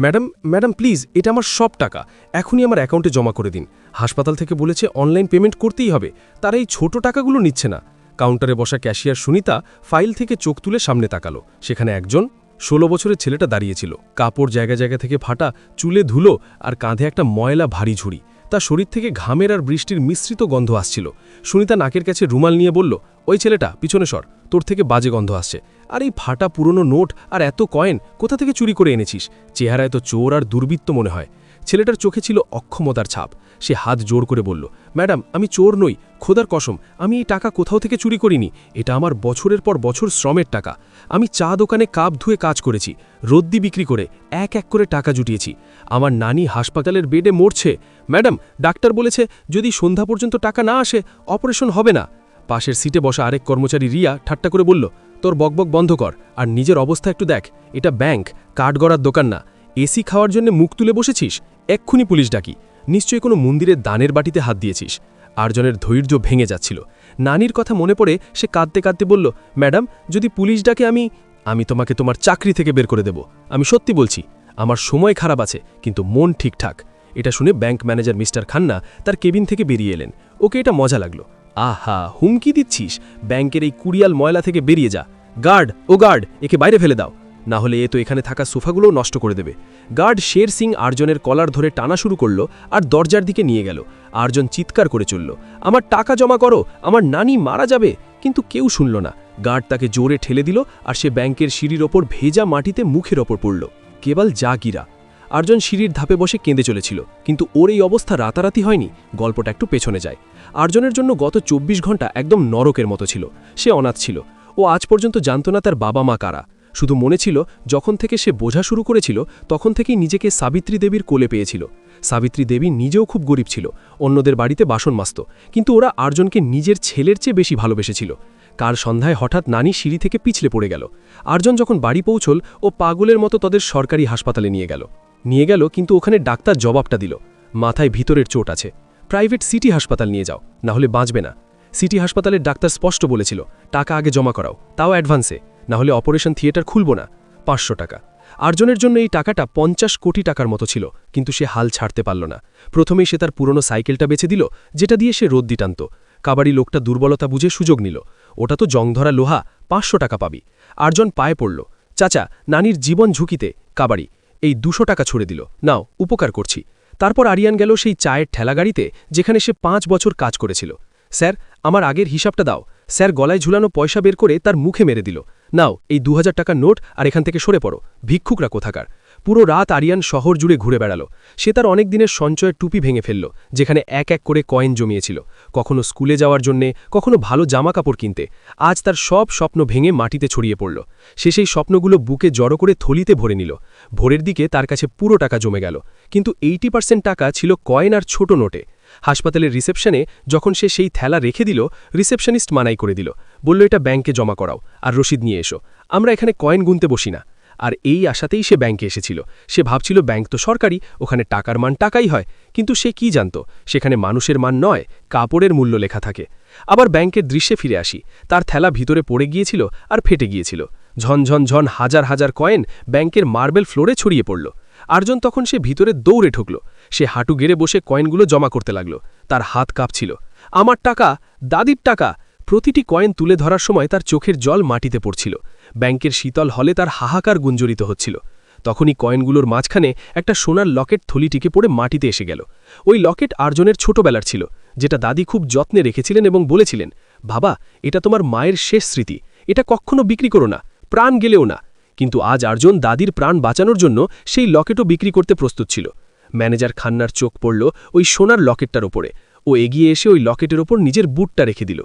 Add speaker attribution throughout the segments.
Speaker 1: Madam madam, please, এটা আমার সব টাকা। এখনই আমার অ্যাকাউন্টে জমা করে দিন। হাসপাতাল থেকে বলেছে অনলাইন পেমেন্ট করতেই হবে। তারা এই ছোট টাকাগুলো নিচ্ছে না। কাউন্টারে বসা ক্যাশিয়ার সুনিতা ফাইল থেকে চোখ তুলে সামনে তাকালো। সেখানে একজন ষোলো বছরের ছেলেটা দাঁড়িয়েছিল। কাপড় জায়গা জায়গা থেকে ফাটা, চুলে ধুলো আর কাঁধে একটা ময়লা ভারী ঝুড়ি। তার শরীর থেকে ঘামের আর বৃষ্টির মিশ্রিত গন্ধ আসছিল। সুনিতা নাকের কাছে রুমাল নিয়ে বলল, ওই ছেলেটা, পিছনে সর। তোর থেকে বাজে গন্ধ আসছে। আর এই ফাটা পুরনো নোট আর এত কয়েন কোথা থেকে চুরি করে এনেছিস? চেহারায় তো চোর আর দুর্বৃত্ত মনে হয়। ছেলেটার চোখে ছিল অক্ষমতার ছাপ। সে হাত জোর করে বলল, ম্যাডাম, আমি চোর নই, খোদার কসম। আমি এই টাকা কোথাও থেকে চুরি করিনি। এটা আমার বছরের পর বছর শ্রমের টাকা। আমি চা দোকানে কাপ ধুয়ে কাজ করেছি, রদ্দি বিক্রি করে এক এক করে টাকা জুটিয়েছি। আমার নানি হাসপাতালের বেডে মরছে। ম্যাডাম, ডাক্তার বলেছে যদি সন্ধ্যা পর্যন্ত টাকা না আসে, অপারেশন হবে না। পাশের সিটে বসা আরেক কর্মচারী রিয়া ঠাট্টা করে বলল, তোর বকবক বন্ধ কর, আর নিজের অবস্থা একটু দেখ। এটা ব্যাংক, কাঠ গড়ার দোকান না। এসি খাওয়ার জন্য মুখ তুলে বসেছিস? এক্ষুনি পুলিশ ডাকি। নিশ্চয়ই কোনো মন্দিরের দানের বাটিতে হাত দিয়েছিস। আরজনের ধৈর্য ভেঙে যাচ্ছিল। নানির কথা মনে পড়ে সে কাঁদতে কাঁদতে বলল, ম্যাডাম, যদি পুলিশ ডাকে আমি আমি তোমাকে তোমার চাকরি থেকে বের করে দেব। আমি সত্যি বলছি, আমার সময় খারাপ আছে, কিন্তু মন ঠিকঠাক। এটা শুনে ব্যাংক ম্যানেজার মিস্টার খান্না তার কেবিন থেকে বেরিয়ে এলেন। ওকে এটা মজা লাগল। আহা, হুমকি দিচ্ছিস? ব্যাংকের এই কুড়িয়াল ময়লা থেকে বেরিয়ে যা। গার্ড, ও গার্ড, একে বাইরে ফেলে দাও। না হলে এ তো এখানে থাকা সোফাগুলোও নষ্ট করে দেবে। গার্ড শের সিং আর্জনের কলার ধরে টানা শুরু করল আর দরজার দিকে নিয়ে গেল। আর্জন চিৎকার করে চলল, আমার টাকা জমা করো, আমার নানি মারা যাবে। কিন্তু কেউ শুনল না। গার্ড তাকে জোরে ঠেলে দিল আর সে ব্যাংকের সিঁড়ির ওপর ভেজা মাটিতে মুখের ওপর পড়ল। কেবল জাগিরা আর্জন সিঁড়ির ধাপে বসে কেঁদে চলেছিল, কিন্তু ওর এই অবস্থা রাতারাতি হয়নি, গল্পটা একটু পেছনে যায়। আর্জনের জন্য গত চব্বিশ ঘণ্টা একদম নরকের মতো ছিল, সে অনাথ ছিল, ও আজ পর্যন্ত জানত না তার বাবা মা কারা। শুধু মনে ছিল, যখন থেকে সে বোঝা শুরু করেছিল, তখন থেকেই নিজেকে সাবিত্রী দেবীর কোলে পেয়েছিল। সাবিত্রী দেবী নিজেও খুব গরিব ছিল, অন্যদের বাড়িতে বাসন মাস্ত কিন্তু ওরা আর্জনকে নিজের ছেলের চেয়ে বেশি ভালোবেসেছিল। কার সন্ধ্যায় হঠাৎ নানি সিঁড়ি থেকে পিছলে পড়ে গেল। আর্জন যখন বাড়ি পৌঁছল, ও পাগলের মতো তাদের সরকারি হাসপাতালে নিয়ে গেল। নিয়ে গেল, কিন্তু ওখানে ডাক্তার জবাবটা দিল। মাথায় ভিতরের চোট আছে। প্রাইভেট সিটি হাসপাতাল নিয়ে যাও, না হলে বাঁচবে না। সিটি হাসপাতালের ডাক্তার স্পষ্ট বলেছিল, টাকা আগে জমা করাও, তাও অ্যাডভান্সে, না হলে অপারেশন থিয়েটার খুলব না, পাঁচশো টাকা। আর্জনের জন্য এই টাকাটা পঞ্চাশ কোটি টাকার মতো ছিল, কিন্তু সে হাল ছাড়তে পারল না। প্রথমেই সে তার পুরনো সাইকেলটা বেছে দিল, যেটা দিয়ে সে রোদ্দি টানত কাবাডি লোকটা দুর্বলতা বুঝে সুযোগ নিল, ওটা তো জংধরা লোহা, পাঁচশো টাকা পাবি। আর্জন পায়ে পড়ল, চাচা, নানির জীবন ঝুঁকিতে, কাবাডি। এই দুশো টাকা ছুড়ে দিল। নাও, উপকার করছি। তারপর আরিয়ান গেল সেই চায়ের ঠেলাগাড়িতে যেখানে সে পাঁচ বছর কাজ করেছিল। স্যার, আমার আগের হিসাবটা দাও। স্যার গলায় ঝুলানো পয়সা বের করে তার মুখে মেরে দিল। নাও, এই দু হাজার টাকার নোট আর এখান থেকে সরে পড়ো। ভিক্ষুকরা কোথাকার? পুরো রাত আরিয়ান শহর জুড়ে ঘুরে বেড়ালো। সে তার অনেক দিনের সঞ্চয়ের টুপি ভেঙে ফেলল, যেখানে এক এক করে কয়েন জমিয়েছিল। কখনো স্কুলে যাওয়ার জন্যে, কখনো ভালো জামা কাপড় কিনতে। আজ তার সব স্বপ্ন ভেঙে মাটিতে ছড়িয়ে পড়ল। সে সেই স্বপ্নগুলো বুকে জড়ো করে থলিতে ভরে নিল। ভোরের দিকে তার কাছে পুরো টাকা জমে গেল। কিন্তু এইটি পার্সেন্ট টাকা ছিল কয়েন আর ছোট নোটে। হাসপাতালের রিসেপশনে যখন সে সেই থ্যালা রেখে দিল, রিসেপশনিস্ট মানাই করে দিল। বলল, এটা ব্যাংকে জমা করাও, আর রসিদ নিয়ে এসো। আমরা এখানে কয়েন গুনতে বসি না। আর এই আশাতেই সে ব্যাংকে এসেছিল। সে ভাবছিল, ব্যাংক তো সরকারি, ওখানে টাকার মান টাকাই হয়। কিন্তু সে কি জানত? সেখানে মানুষের মান নয়, কাপড়ের মূল্য লেখা থাকে। আবার ব্যাংকের দৃশ্যে ফিরে আসি। তার থ্যালা ভিতরে পড়ে গিয়েছিল আর ফেটে গিয়েছিল। ঝনঝন ঝন হাজার হাজার কয়েন ব্যাংকের মার্বেল ফ্লোরে ছড়িয়ে পড়ল। আর্জন তখন সে ভিতরে দৌড়ে ঠুকল। সে হাঁটু গেড়ে বসে কয়েনগুলো জমা করতে লাগল। তার হাত কাঁপছিল। আমার টাকা, দাদির টাকা। প্রতিটি কয়েন তুলে ধরার সময় তার চোখের জল মাটিতে পড়ছিল। ব্যাংকের শীতল হলে তার হাহাকার গুঞ্জরিত হচ্ছিল। তখনই কয়েনগুলোর মাঝখানে একটা সোনার লকেট থলিটিকে পড়ে মাটিতে এসে গেল। ওই লকেট আর্জনের ছোটবেলার ছিল, যেটা দাদি খুব যত্নে রেখেছিলেন এবং বলেছিলেন, বাবা, এটা তোমার মায়ের শেষ স্মৃতি। এটা কখনো বিক্রি করো না, প্রাণ গেলেও না। কিন্তু আজ আর্জন দাদির প্রাণ বাঁচানোর জন্য সেই লকেটও বিক্রি করতে প্রস্তুত ছিল। ম্যানেজার খান্নার চোখ পড়ল ওই সোনার লকেটটার ওপরে। ও এগিয়ে এসে ওই লকেটের ওপর নিজের বুটটা রেখে দিল।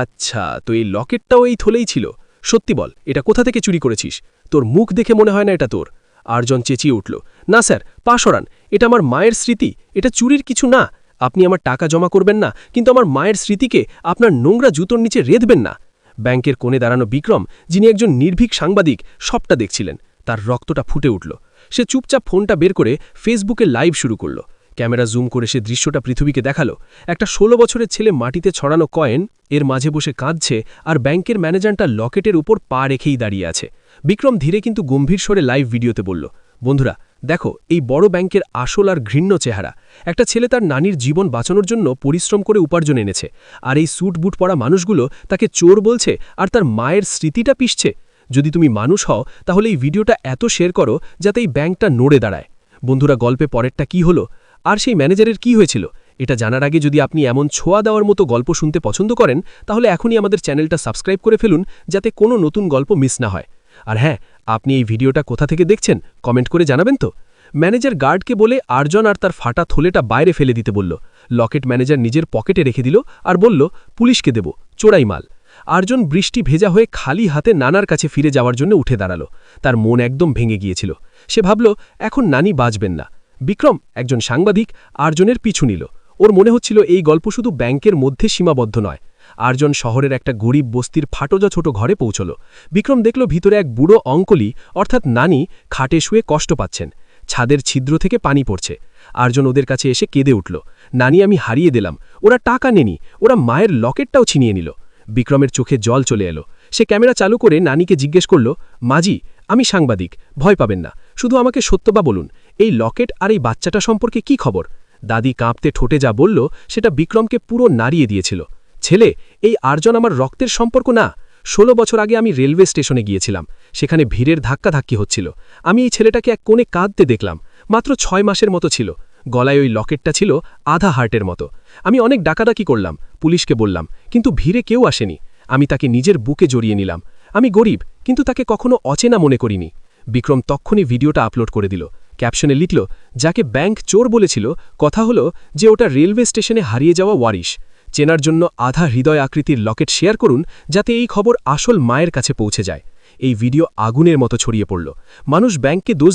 Speaker 1: আচ্ছা তো এই লকেটটাও এই থলেই ছিল? সত্যি বল, এটা কোথা থেকে চুরি করেছিস? তোর মুখ দেখে মনে হয় না এটা তোর। আর্জন চেঁচিয়ে উঠল, না স্যার, পা সরান, এটা আমার মায়ের স্মৃতি, এটা চুরির কিছু না। আপনি আমার টাকা জমা করবেন না, কিন্তু আমার মায়ের স্মৃতিকে আপনার নোংরা জুতোর নিচে রেঁধবেন না। ব্যাংকের কোণে দাঁড়ানো বিক্রম, যিনি একজন নির্ভীক সাংবাদিক, সবটা দেখছিলেন। তার রক্তটা ফুটে উঠল। সে চুপচাপ ফোনটা বের করে ফেসবুকে লাইভ শুরু করল। ক্যামেরা জুম করে সে দৃশ্যটা পৃথিবীকে দেখাল। একটা ষোলো বছরের ছেলে মাটিতে ছড়ানো কয়েন, এর মাঝে বসে কাঁদছে আর ব্যাংকের ম্যানেজারটা লকেটের উপর পা রেখেই দাঁড়িয়ে আছে। বিক্রম ধীরে কিন্তু গম্ভীর স্বরে লাইভ ভিডিওতে বলল, বন্ধুরা, দেখো, এই বড় ব্যাংকের আসল আর ঘৃণ্য চেহারা। একটা ছেলে তার নানির জীবন বাঁচানোর জন্য পরিশ্রম করে উপার্জন এনেছে আর এই স্যুট বুট পরা মানুষগুলো তাকে চোর বলছে আর তার মায়ের স্মৃতিটা পিষছে। যদি তুমি মানুষ হও, তাহলে এই ভিডিওটা এত শেয়ার করো যাতে এই ব্যাংকটা নড়ে দাঁড়ায়। বন্ধুরা, গল্পে পরেরটা কি হলো? আর সেই ম্যানেজারের কি হয়েছিল? এটা জানার আগে যদি আপনি এমন ছোঁয়া দেওয়ার মতো গল্প শুনতে পছন্দ করেন, তাহলে এখনই আমাদের চ্যানেলটা সাবস্ক্রাইব করে ফেলুন, যাতে কোনো নতুন গল্প মিস না হয়। আর হ্যাঁ আপনি এই ভিডিওটা কোথা থেকে দেখছেন, কমেন্ট করে জানাবেন তো? ম্যানেজার গার্ডকে বলে আরজন আর তার ফাটা থলেটা বাইরে ফেলে দিতে বলল। লকেট ম্যানেজার নিজের পকেটে রেখে দিল আর বলল, পুলিশকে দেব, চোরাই মাল। আরজন বৃষ্টি ভেজা হয়ে খালি হাতে নানার কাছে ফিরে যাওয়ার জন্য উঠে দাঁড়াল। তার মন একদম ভেঙে গিয়েছিল। সে ভাবল, এখন নানি বাঁচবেন না। বিক্রম, একজন সাংবাদিক, আরজনের পিছু নিল। ওর মনে হচ্ছিল এই গল্প শুধু ব্যাংকের মধ্যে সীমাবদ্ধ নয়। আর্জন শহরের একটা গরিব বস্তির ফাটোজা ছোট ঘরে পৌঁছল। বিক্রম দেখল ভিতরে এক বুড়ো অঙ্কলি, অর্থাৎ নানি, খাটে শুয়ে কষ্ট পাচ্ছেন। ছাদের ছিদ্র থেকে পানি পড়ছে। আর্জন ওদের কাছে এসে কেঁদে উঠল। নানি, আমি হারিয়ে দিলাম। ওরা টাকা নেনি ওরা মায়ের লকেটটাও ছিনিয়ে নিল। বিক্রমের চোখে জল চলে এলো। সে ক্যামেরা চালু করে নানিকে জিজ্ঞেস করল মাজি আমি সাংবাদিক। ভয় পাবেন না। শুধু আমাকে সত্যবা বলুন। এই লকেট আর এই বাচ্চাটা সম্পর্কে কি খবর? দাদি কাঁপতে ঠোঁটে যা বলল, সেটা বিক্রমকে পুরো নাড়িয়ে দিয়েছিল। ছেলে, এই আর্জন আমার রক্তের সম্পর্ক না। ষোলো বছর আগে আমি রেলওয়ে স্টেশনে গিয়েছিলাম। সেখানে ভিড়ের ধাক্কাধাক্কি হচ্ছিল। আমি এই ছেলেটাকে এক কোণে কাঁদতে দেখলাম। মাত্র ছয় মাসের মতো ছিল। গলায় ওই লকেটটা ছিল আধা হার্টের মতো। আমি অনেক ডাকাডাকি করলাম, পুলিশকে বললাম, কিন্তু ভিড়ে কেউ আসেনি। আমি তাকে নিজের বুকে জড়িয়ে নিলাম। আমি গরিব, কিন্তু তাকে কখনো অচেনা মনে করিনি। বিক্রম তক্ষণই ভিডিওটা আপলোড করে দিল। ক্যাপশনে লিখল, যাকে ব্যাংক চোর বলেছিল, কথা হলো যে ওটা রেলওয়ে স্টেশনে হারিয়ে যাওয়া ওয়ারিশ। চেনার জন্য আধা হৃদয় আকৃতির লকেট শেয়ার করুন, যাতে এই খবর আসল মায়ের কাছে পৌঁছে যায়। এই ভিডিও আগুনের মতো ছড়িয়ে পড়ল। মানুষ ব্যাংককে দোষ